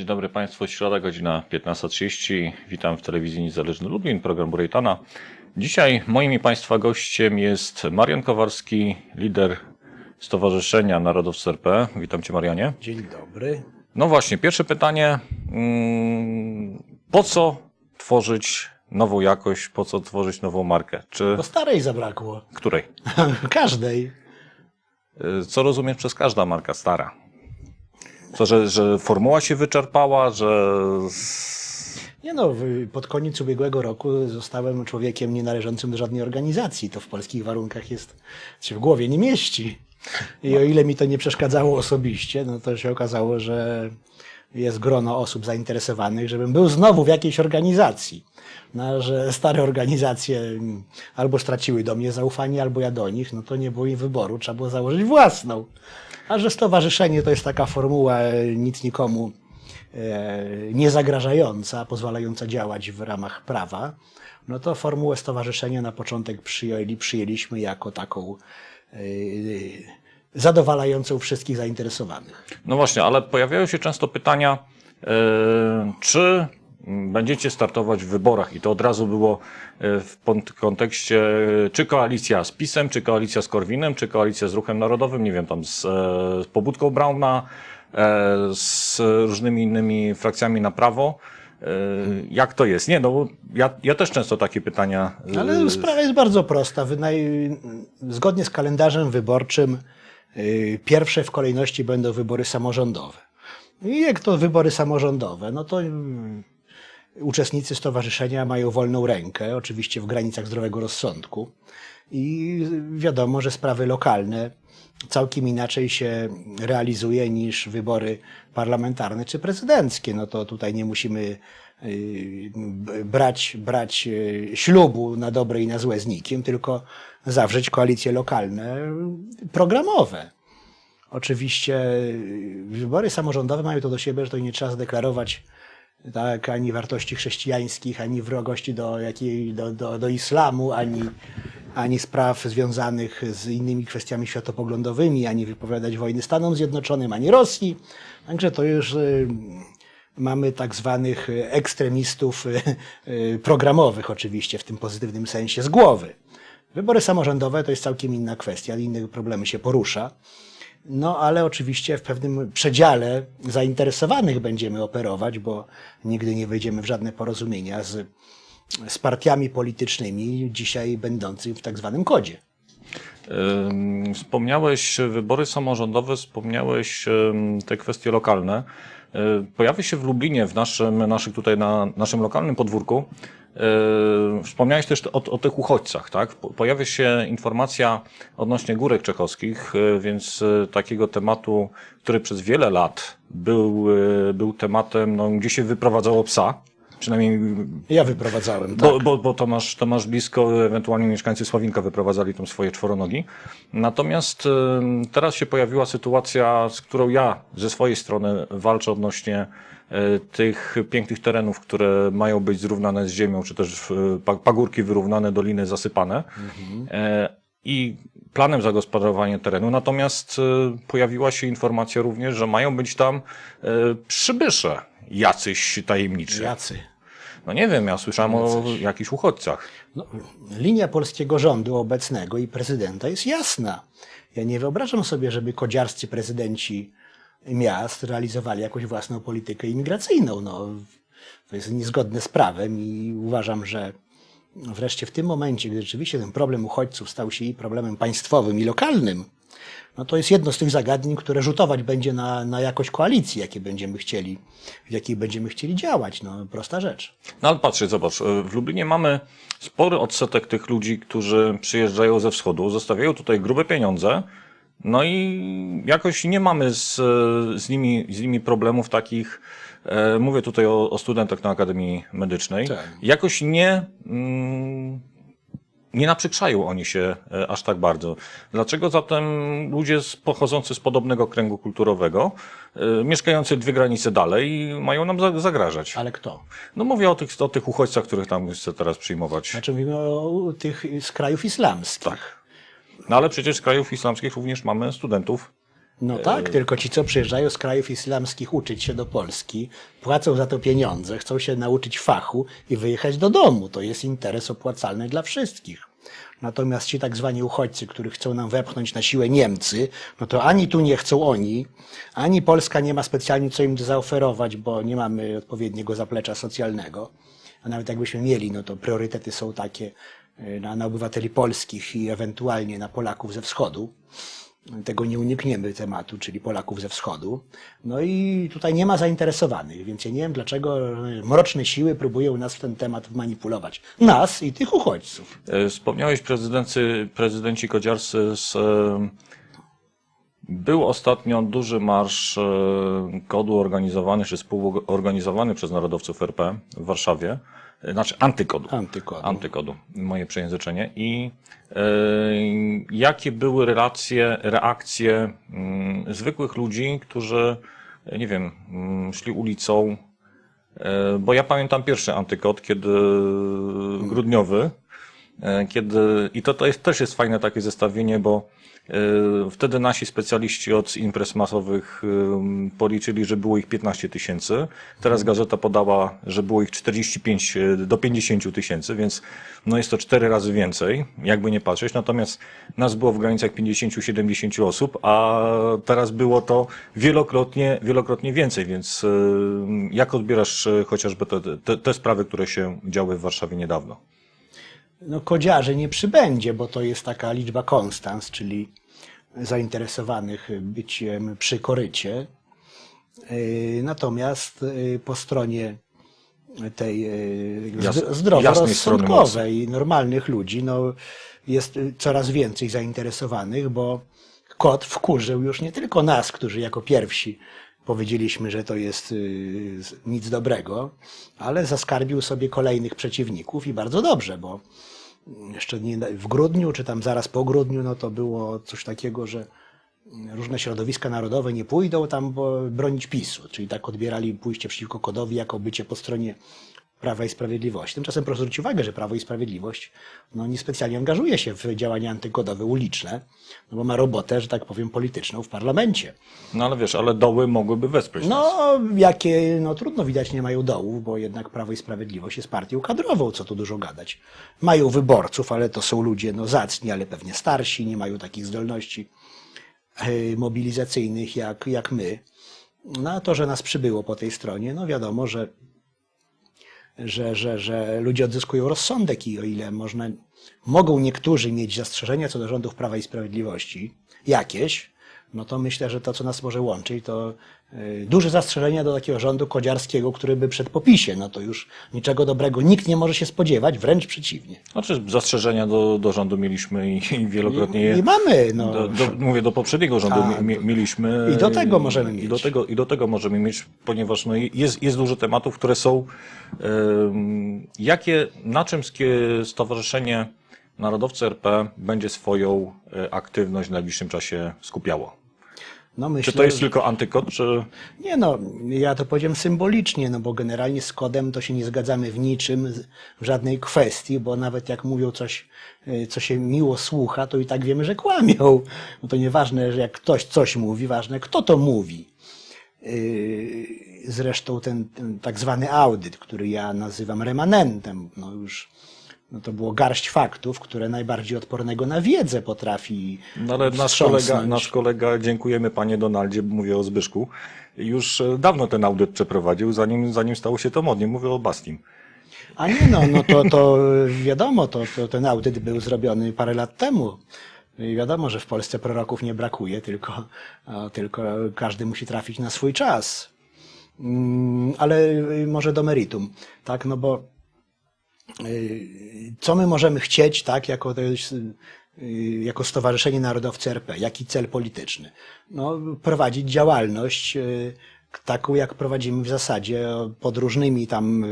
Dzień dobry Państwu, środa, godzina 15.30. Witam w telewizji Niezależny Lublin, program Burejtana. Dzisiaj moim i Państwa gościem jest Marian Kowarski, lider Stowarzyszenia Narodowcy RP. Witam Cię Marianie. Dzień dobry. No właśnie, pierwsze pytanie. Mm, Po co tworzyć nową jakość, po co tworzyć nową markę? Czy Bo starej zabrakło. której? Każdej. Y, Co rozumiesz przez każda marka stara? To, że, że formuła się wyczerpała, że Nie no, pod koniec ubiegłego roku zostałem człowiekiem nienależącym do żadnej organizacji. To w polskich warunkach jest, się w głowie nie mieści. I o ile mi to nie przeszkadzało osobiście, no to się okazało, że jest grono osób zainteresowanych, żebym był znowu w jakiejś organizacji. No, że stare organizacje albo straciły do mnie zaufanie, albo ja do nich, no to nie było im wyboru, trzeba było założyć własną. A że stowarzyszenie to jest taka formuła e, nic nikomu e, niezagrażająca, pozwalająca działać w ramach prawa, no to formułę stowarzyszenia na początek przyjęli, przyjęliśmy jako taką e, zadowalającą wszystkich zainteresowanych. No właśnie, ale pojawiają się często pytania, czy będziecie startować w wyborach i to od razu było e, w kontekście, e, czy koalicja z PiSem, czy koalicja z Korwinem, czy koalicja z Ruchem Narodowym, nie wiem, tam z, e, z pobudką Brauna, z różnymi innymi frakcjami na prawo. Jak to jest? Nie, no bo ja, ja też często takie pytania. Ale sprawa jest bardzo prosta. Wy naj- Zgodnie z kalendarzem wyborczym pierwsze w kolejności będą wybory samorządowe. I jak to wybory samorządowe, no to uczestnicy stowarzyszenia mają wolną rękę, oczywiście w granicach zdrowego rozsądku. I wiadomo, że sprawy lokalne całkiem inaczej się realizuje niż wybory parlamentarne czy prezydenckie. No to tutaj nie musimy y, brać, brać y, ślubu na dobre i na złe z nikim, tylko zawrzeć koalicje lokalne programowe. Oczywiście wybory samorządowe mają to do siebie, że to nie trzeba zdeklarować tak, ani wartości chrześcijańskich, ani wrogości do, jakiej, do, do, do islamu, ani, ani spraw związanych z innymi kwestiami światopoglądowymi, ani wypowiadać wojny Stanom Zjednoczonym, ani Rosji. Także to już y, mamy tak zwanych ekstremistów y, y, programowych, oczywiście, w tym pozytywnym sensie, z głowy. Wybory samorządowe to jest całkiem inna kwestia, inne problemy się porusza. No, ale oczywiście w pewnym przedziale zainteresowanych będziemy operować, bo nigdy nie wejdziemy w żadne porozumienia z, z partiami politycznymi, dzisiaj będącymi w tak zwanym kodzie. Wspomniałeś wybory samorządowe, wspomniałeś te kwestie lokalne. Y, Pojawia się w Lublinie, w naszym, naszych tutaj na naszym lokalnym podwórku. Y, Wspomniałeś też o, o tych uchodźcach, tak? Po- Pojawia się informacja odnośnie górek czechowskich, y, więc y, takiego tematu, który przez wiele lat był, był tematem, no, gdzie się wyprowadzało psa. Przynajmniej Ja wyprowadzałem, tak. bo, bo, bo to, masz, to masz blisko, ewentualnie mieszkańcy Sławinka wyprowadzali tam swoje czworonogi. Natomiast teraz się pojawiła sytuacja, z którą ja ze swojej strony walczę odnośnie tych pięknych terenów, które mają być zrównane z ziemią, czy też pa- pagórki wyrównane, doliny zasypane. E, I planem zagospodarowania terenu. Natomiast pojawiła się informacja również, że mają być tam przybysze jacyś tajemniczy. Jacy. No nie wiem, ja słyszałem o jakichś uchodźcach. No, linia polskiego rządu obecnego i prezydenta jest jasna. Ja nie wyobrażam sobie, żeby kodziarscy prezydenci miast realizowali jakąś własną politykę imigracyjną. No, to jest niezgodne z prawem i uważam, że wreszcie w tym momencie, gdy rzeczywiście ten problem uchodźców stał się i problemem państwowym i lokalnym, no to jest jedno z tych zagadnień, które rzutować będzie na, na jakość koalicji, jakie będziemy chcieli, w jakiej będziemy chcieli działać. No, prosta rzecz. No ale patrzcie, zobacz, e, w Lublinie mamy spory odsetek tych ludzi, którzy przyjeżdżają ze wschodu, zostawiają tutaj grube pieniądze, no i jakoś nie mamy z, z, nimi, z nimi problemów takich, e, mówię tutaj o, o studentach na Akademii Medycznej, Tak. jakoś nie, mm, nie naprzykrzają oni się e, aż tak bardzo. Dlaczego zatem ludzie z, pochodzący z podobnego kręgu kulturowego, e, mieszkający dwie granice dalej, mają nam za- zagrażać? Ale kto? No mówię o tych, o tych uchodźcach, których tam chcę teraz przyjmować. Znaczy mówimy o tych z krajów islamskich. Tak. No ale przecież z krajów islamskich również mamy studentów No tak, tylko ci, co przyjeżdżają z krajów islamskich uczyć się do Polski, płacą za to pieniądze, chcą się nauczyć fachu i wyjechać do domu. To jest interes opłacalny dla wszystkich. Natomiast ci tak zwani uchodźcy, których chcą nam wepchnąć na siłę Niemcy, no to ani tu nie chcą oni, ani Polska nie ma specjalnie co im zaoferować, bo nie mamy odpowiedniego zaplecza socjalnego. A nawet jakbyśmy mieli, no to priorytety są takie na, na obywateli polskich i ewentualnie na Polaków ze wschodu tego nie unikniemy tematu, czyli Polaków ze wschodu. No i tutaj nie ma zainteresowanych, więc ja nie wiem, dlaczego mroczne siły próbują nas w ten temat manipulować. Nas i tych uchodźców. E, Wspomniałeś prezydency, prezydenci kodziarscy z... e, Był ostatnio duży marsz e, kodu organizowany, czy współorganizowany przez narodowców RP w Warszawie. E, Znaczy antykodu. Antykodu. Antykodu, moje przejęzyczenie. I e, jakie były relacje, reakcje mm, zwykłych ludzi, którzy, e, nie wiem, mm, szli ulicą, bo ja pamiętam pierwszy antykod, kiedy grudniowy, kiedy, i to, to jest, też jest fajne takie zestawienie, bo e, wtedy nasi specjaliści od imprez masowych e, policzyli, że było ich 15 tysięcy. Teraz gazeta podała, że było ich 45 do 50 tysięcy, więc no jest to cztery razy więcej, jakby nie patrzeć. Natomiast nas było w granicach 50-70 osób, a teraz było to wielokrotnie, wielokrotnie więcej, więc e, jak odbierasz e, chociażby te, te, te sprawy, które się działy w Warszawie niedawno? No kodziarzy nie przybędzie, bo to jest taka liczba konstans, czyli zainteresowanych byciem przy korycie. Yy, Natomiast yy, po stronie tej strony zdroworozsądkowej normalnych ludzi, no, jest coraz więcej zainteresowanych, bo kot wkurzył już nie tylko nas, którzy jako pierwsi powiedzieliśmy, że to jest nic dobrego, ale zaskarbił sobie kolejnych przeciwników i bardzo dobrze, bo jeszcze nie, w grudniu, czy tam zaraz po grudniu, no to było coś takiego, że różne środowiska narodowe nie pójdą tam bronić PiSu, czyli tak odbierali pójście przeciwko Kodowi jako bycie po stronie Prawa i Sprawiedliwości. Tymczasem proszę zwrócić uwagę, że Prawo i Sprawiedliwość no, niespecjalnie angażuje się w działania antykodowe uliczne, no bo ma robotę, że tak powiem, polityczną w parlamencie. No ale wiesz, ale doły mogłyby wesprzeć nas. No, jakie, no trudno widać, nie mają dołów, bo jednak Prawo i Sprawiedliwość jest partią kadrową, co tu dużo gadać. Mają wyborców, ale to są ludzie, no zacni, ale pewnie starsi, nie mają takich zdolności e, mobilizacyjnych jak, jak my. No a to, że nas przybyło po tej stronie, no wiadomo, że, że, że, że ludzie odzyskują rozsądek i o ile można, mogą niektórzy mieć zastrzeżenia co do rządów Prawa i Sprawiedliwości, jakieś, no to myślę, że to, co nas może łączyć, to y, duże zastrzeżenia do takiego rządu kodziarskiego, który by przed popisie, no to już niczego dobrego nikt nie może się spodziewać, wręcz przeciwnie. Znaczy zastrzeżenia do, do rządu mieliśmy i, i wielokrotnie je... I mamy, no. Do, do, mówię, do poprzedniego rządu Tak. mi, mi, mieliśmy. I do tego możemy I mieć. do tego, I do tego możemy mieć, ponieważ no, jest, jest dużo tematów, które są. em, jakie, na czym Stowarzyszenie Narodowcy RP będzie swoją e, aktywność w najbliższym czasie skupiało? No myślę, Czy to jest tylko antykod, czy. Nie no, ja to powiedziałem symbolicznie, no bo generalnie z kodem to się nie zgadzamy w niczym, w żadnej kwestii, bo nawet jak mówią coś, y, co się miło słucha, to i tak wiemy, że kłamią. No to nieważne, że jak ktoś coś mówi, ważne kto to mówi. Yy, Zresztą ten, ten tak zwany audyt, który ja nazywam remanentem, no już no to było garść faktów, które najbardziej odpornego na wiedzę potrafi No ale nasz kolega, nasz kolega, dziękujemy panie Donaldzie, mówię o Zbyszku, już e, dawno ten audyt przeprowadził, zanim, zanim stało się to modnie. Mówię o Bastim. A nie no, no to, to wiadomo, to, to ten audyt był zrobiony parę lat temu. I wiadomo, że w Polsce proroków nie brakuje, tylko, tylko każdy musi trafić na swój czas. Mm, Ale y, może do meritum, tak, no bo co my możemy chcieć, tak, jako, y, jako Stowarzyszenie Narodowcy RP, jaki cel polityczny? No, prowadzić działalność y, taką, jak prowadzimy w zasadzie pod różnymi tam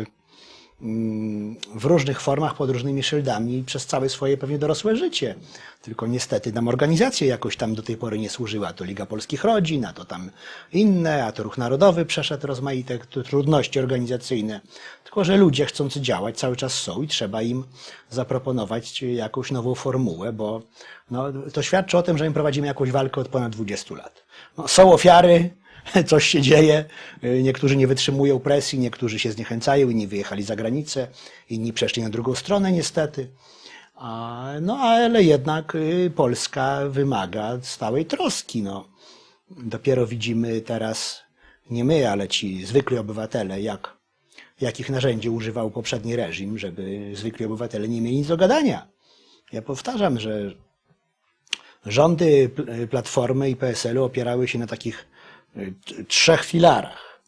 w różnych formach, pod różnymi szyldami przez całe swoje pewnie dorosłe życie. Tylko niestety nam organizacja jakoś tam do tej pory nie służyła. To Liga Polskich Rodzin, a to tam inne, a to Ruch Narodowy przeszedł rozmaite trudności organizacyjne. Tylko, że ludzie chcący działać cały czas są i trzeba im zaproponować jakąś nową formułę, bo no, to świadczy o tym, że my prowadzimy jakąś walkę od ponad 20 lat. No, są ofiary, coś się dzieje, y, niektórzy nie wytrzymują presji, niektórzy się zniechęcają, inni wyjechali za granicę, inni przeszli na drugą stronę niestety. No ale jednak y, Polska wymaga stałej troski. No. Dopiero widzimy teraz, nie my, ale ci zwykli obywatele, jak, jakich narzędzi używał poprzedni reżim, żeby zwykli obywatele nie mieli nic do gadania. Ja powtarzam, że rządy Pl- Platformy i PSL-u opierały się na takich trzech filarach,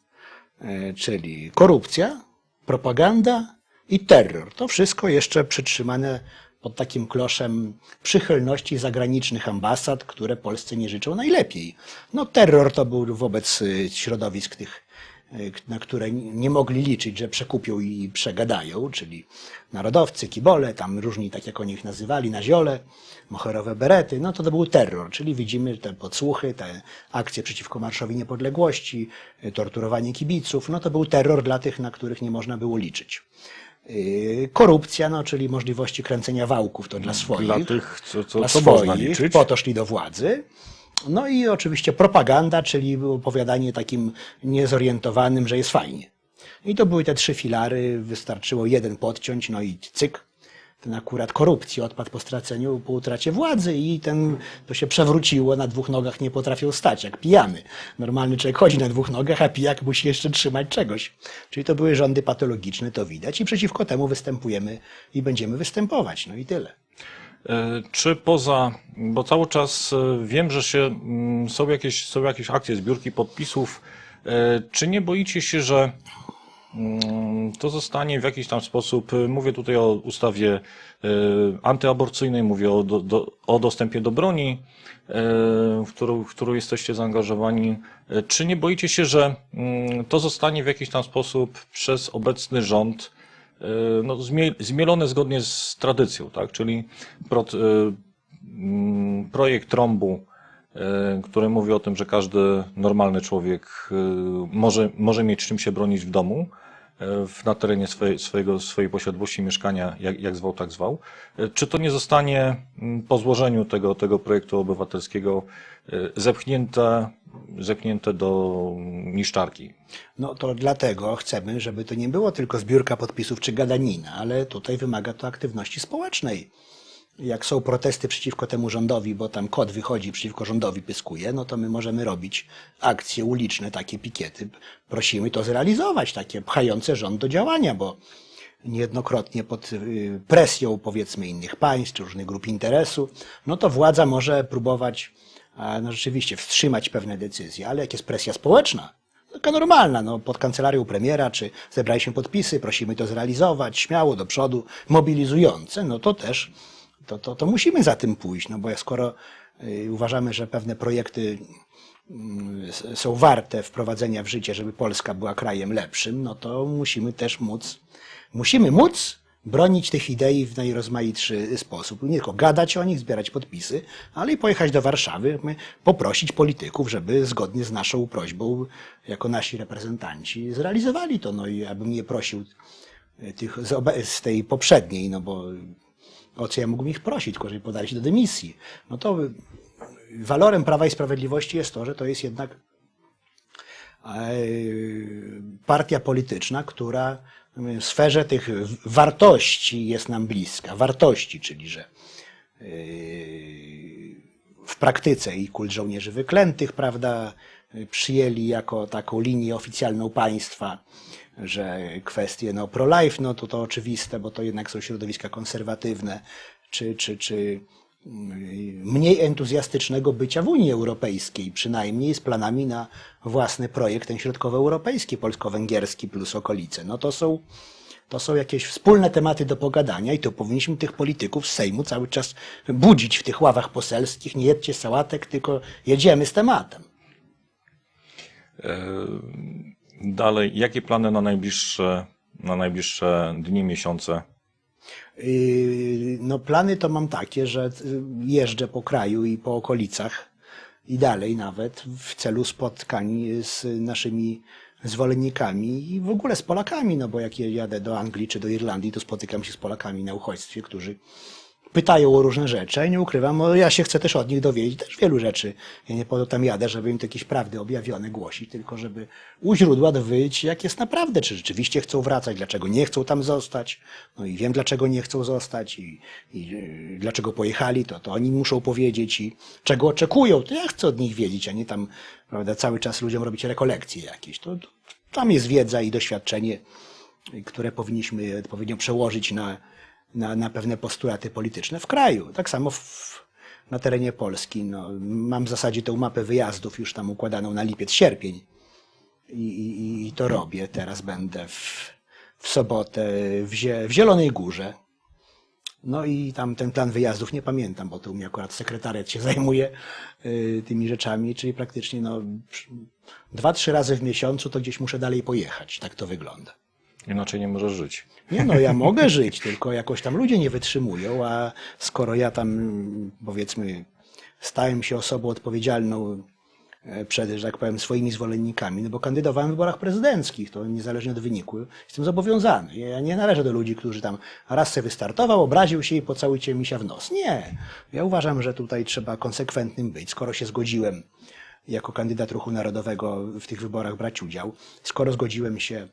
y, czyli korupcja, propaganda i terror. To wszystko jeszcze przytrzymane pod takim kloszem przychylności zagranicznych ambasad, które Polsce nie życzą najlepiej. No terror to był wobec y, środowisk tych y, na które nie mogli liczyć, że przekupią i przegadają, czyli narodowcy, kibole, tam różni, tak jak oni ich nazywali, naziole, moherowe berety, no to to był terror, czyli widzimy te podsłuchy, te akcje przeciwko Marszowi Niepodległości, y, torturowanie kibiców, no to był terror dla tych, na których nie można było liczyć. Yy, Korupcja, no, czyli możliwości kręcenia wałków, to dla swoich. Dla tych, co, co, dla co można swoich, liczyć. po to szli do władzy. No i oczywiście propaganda, czyli opowiadanie takim niezorientowanym, że jest fajnie. I to były te trzy filary, wystarczyło jeden podciąć, no i cyk. Ten akurat korupcji odpadł po straceniu, po utracie władzy i ten, to się przewróciło, na dwóch nogach nie potrafił stać, jak pijany. Normalny człowiek chodzi na dwóch nogach, a pijak musi jeszcze trzymać czegoś. Czyli to były rządy patologiczne, to widać i przeciwko temu występujemy i będziemy występować, no i tyle. E, Czy poza, bo cały czas e, wiem, że się, mm, są jakieś, są jakieś akcje, zbiórki podpisów. E, Czy nie boicie się, że mm, to zostanie w jakiś tam sposób, mówię tutaj o ustawie antyaborcyjnej, mówię o, do, o dostępie do broni, w którą, w którą jesteście zaangażowani. Czy nie boicie się, że mm, to zostanie w jakiś tam sposób przez obecny rząd no, zmie- zmielone zgodnie z tradycją, tak? Czyli prot, e, projekt trąbu, e, który mówi o tym, że każdy normalny człowiek e, może, może mieć czym się bronić w domu, e, na terenie swojej, swojego, swojej posiadłości mieszkania, jak, jak zwał, tak zwał. E, Czy to nie zostanie mm, po złożeniu tego, tego projektu obywatelskiego e, zepchnięte, zepchnięte do niszczarki? No to dlatego chcemy, żeby to nie było tylko zbiórka podpisów czy gadanina, ale tutaj wymaga to aktywności społecznej. Jak są protesty przeciwko temu rządowi, bo tam kod wychodzi przeciwko rządowi, pyskuje, no to my możemy robić akcje uliczne, takie pikiety. Prosimy to zrealizować, takie pchające rząd do działania, bo niejednokrotnie pod y, presją powiedzmy innych państw różnych grup interesu, no to władza może próbować no rzeczywiście wstrzymać pewne decyzje, ale jak jest presja społeczna, taka normalna, no, pod kancelarią premiera, czy zebraliśmy podpisy, prosimy to zrealizować, śmiało, do przodu, mobilizujące, no to też, to, to, to musimy za tym pójść, no bo skoro y, uważamy, że pewne projekty mm, są warte wprowadzenia w życie, żeby Polska była krajem lepszym, no to musimy też móc, musimy móc bronić tych idei w najrozmaitszy sposób. Nie tylko gadać o nich, zbierać podpisy, ale i pojechać do Warszawy, poprosić polityków, żeby zgodnie z naszą prośbą, jako nasi reprezentanci, zrealizowali to. No i abym nie prosił y, tych z, z tej poprzedniej, no bo o co ja mógłbym ich prosić, tylko żeby podali się do dymisji. No to walorem Prawa i Sprawiedliwości jest to, że to jest jednak e, partia polityczna, która w sferze tych wartości jest nam bliska. Wartości, czyli że e, w praktyce i kult żołnierzy wyklętych, prawda, przyjęli jako taką linię oficjalną państwa, że kwestie no, pro-life, no to to oczywiste, bo to jednak są środowiska konserwatywne, czy, czy, czy mm, mniej entuzjastycznego bycia w Unii Europejskiej, przynajmniej z planami na własny projekt, ten środkowoeuropejski, polsko-węgierski plus okolice. No to są, to są jakieś wspólne tematy do pogadania i to powinniśmy tych polityków z Sejmu cały czas budzić w tych ławach poselskich. Nie jedźcie sałatek, tylko jedziemy z tematem. Dalej, jakie plany na najbliższe na najbliższe dni, miesiące? Yy, No plany to mam takie, że y, jeżdżę po kraju i po okolicach i dalej nawet w celu spotkań z naszymi zwolennikami i w ogóle z Polakami, no bo jak jadę do Anglii czy do Irlandii, to spotykam się z Polakami na uchodźstwie, którzy pytają o różne rzeczy, a nie ukrywam, no ja się chcę też od nich dowiedzieć też wielu rzeczy. Ja nie po to tam jadę, żeby im tu jakieś prawdy objawione głosić, tylko żeby u źródła dowiedzieć, jak jest naprawdę, czy rzeczywiście chcą wracać, dlaczego nie chcą tam zostać. No i wiem, dlaczego nie chcą zostać i, i yy, dlaczego pojechali, to, to oni muszą powiedzieć i czego oczekują, to ja chcę od nich wiedzieć, a nie tam, prawda, cały czas ludziom robić rekolekcje jakieś. To, to, tam jest wiedza i doświadczenie, które powinniśmy odpowiednio przełożyć na, na, na pewne postulaty polityczne w kraju. Tak samo w, na terenie Polski. No, mam w zasadzie tę mapę wyjazdów już tam układaną na lipiec, sierpień. I, i, i to robię. Teraz będę w, w sobotę w, Zie, w Zielonej Górze. No i tam ten plan wyjazdów nie pamiętam, bo to u mnie akurat sekretariat się zajmuje y, tymi rzeczami, czyli praktycznie no, dwa, trzy razy w miesiącu to gdzieś muszę dalej pojechać. Tak to wygląda. Inaczej nie możesz żyć. Nie no, ja mogę żyć, tylko jakoś tam ludzie nie wytrzymują, a skoro ja tam, powiedzmy, stałem się osobą odpowiedzialną e, przed, że tak powiem, swoimi zwolennikami, no bo kandydowałem w wyborach prezydenckich, to niezależnie od wyniku, jestem zobowiązany. Ja nie należę do ludzi, którzy tam raz se wystartował, obraził się i pocałujcie misia w nos. Nie. Ja uważam, że tutaj trzeba konsekwentnym być. Skoro się zgodziłem jako kandydat Ruchu Narodowego w tych wyborach brać udział, skoro zgodziłem się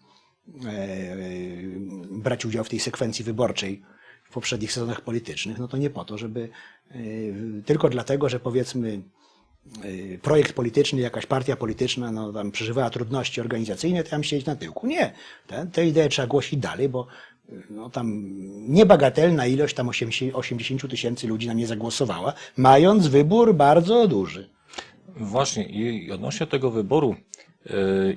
brać udział w tej sekwencji wyborczej w poprzednich sezonach politycznych, no to nie po to, żeby e, tylko dlatego, że powiedzmy e, projekt polityczny, jakaś partia polityczna no, tam przeżywała trudności organizacyjne, to tam siedzieć na tyłku. Nie. Te, te idee trzeba głosić dalej, bo e, no, tam niebagatelna ilość, tam 80 tysięcy ludzi na mnie zagłosowała, mając wybór bardzo duży. Właśnie i odnośnie tego wyboru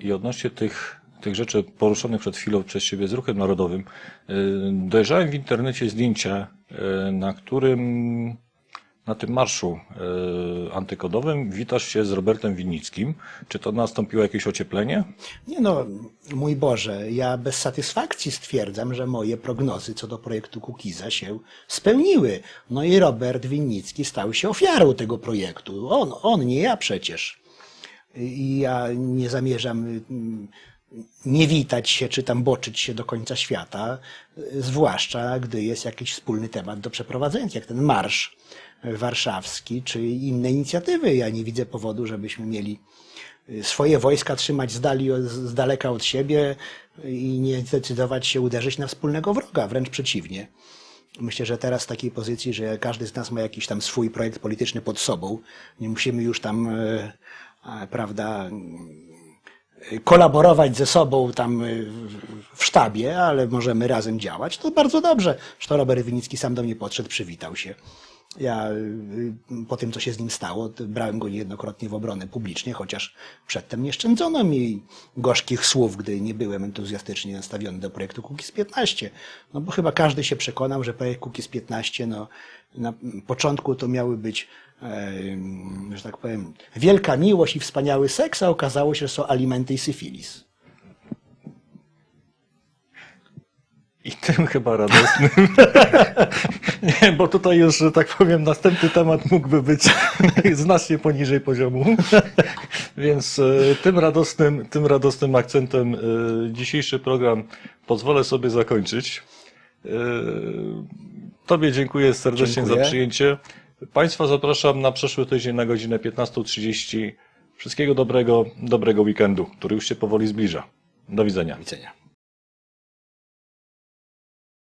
i odnośnie tych, tych rzeczy poruszonych przed chwilą przez Ciebie z Ruchem Narodowym, yy, dojrzałem w internecie zdjęcie, yy, na którym na tym marszu yy, antykodowym witasz się z Robertem Winnickim. Czy to nastąpiło jakieś ocieplenie? Nie no, mój Boże, ja bez satysfakcji stwierdzam, że moje prognozy co do projektu Kukiza się spełniły. No i Robert Winnicki stał się ofiarą tego projektu. On, on, nie ja przecież. I ja nie zamierzam nie witać się, czy tam boczyć się do końca świata, y, zwłaszcza gdy jest jakiś wspólny temat do przeprowadzenia, jak ten marsz warszawski, czy inne inicjatywy. Ja nie widzę powodu, żebyśmy mieli y, swoje wojska trzymać z, dali, z daleka od siebie i nie zdecydować się uderzyć na wspólnego wroga, wręcz przeciwnie. Myślę, że teraz w takiej pozycji, że każdy z nas ma jakiś tam swój projekt polityczny pod sobą, nie musimy już tam, e, prawda, kolaborować ze sobą tam w- w sztabie, ale możemy razem działać, to bardzo dobrze. Zresztą Robert Winicki sam do mnie podszedł, przywitał się. Ja y, po tym, co się z nim stało, brałem go niejednokrotnie w obronę publicznie, chociaż przedtem nie szczędzono mi gorzkich słów, gdy nie byłem entuzjastycznie nastawiony do projektu Kukiz 15. No bo chyba każdy się przekonał, że projekt Kukiz 15, no na początku to miały być, że tak powiem, wielka miłość i wspaniały seks, a okazało się, że są alimenty i syfilis. I tym chyba radosnym. Nie, bo tutaj już, że tak powiem, następny temat mógłby być znacznie poniżej poziomu. Więc e, tym radosnym, tym radosnym akcentem e, dzisiejszy program pozwolę sobie zakończyć. E, Tobie dziękuję serdecznie Dziękuję. za przyjęcie. Państwa zapraszam na przyszły tydzień na godzinę 15.30. Wszystkiego dobrego, dobrego weekendu, który już się powoli zbliża. Do widzenia. Do widzenia.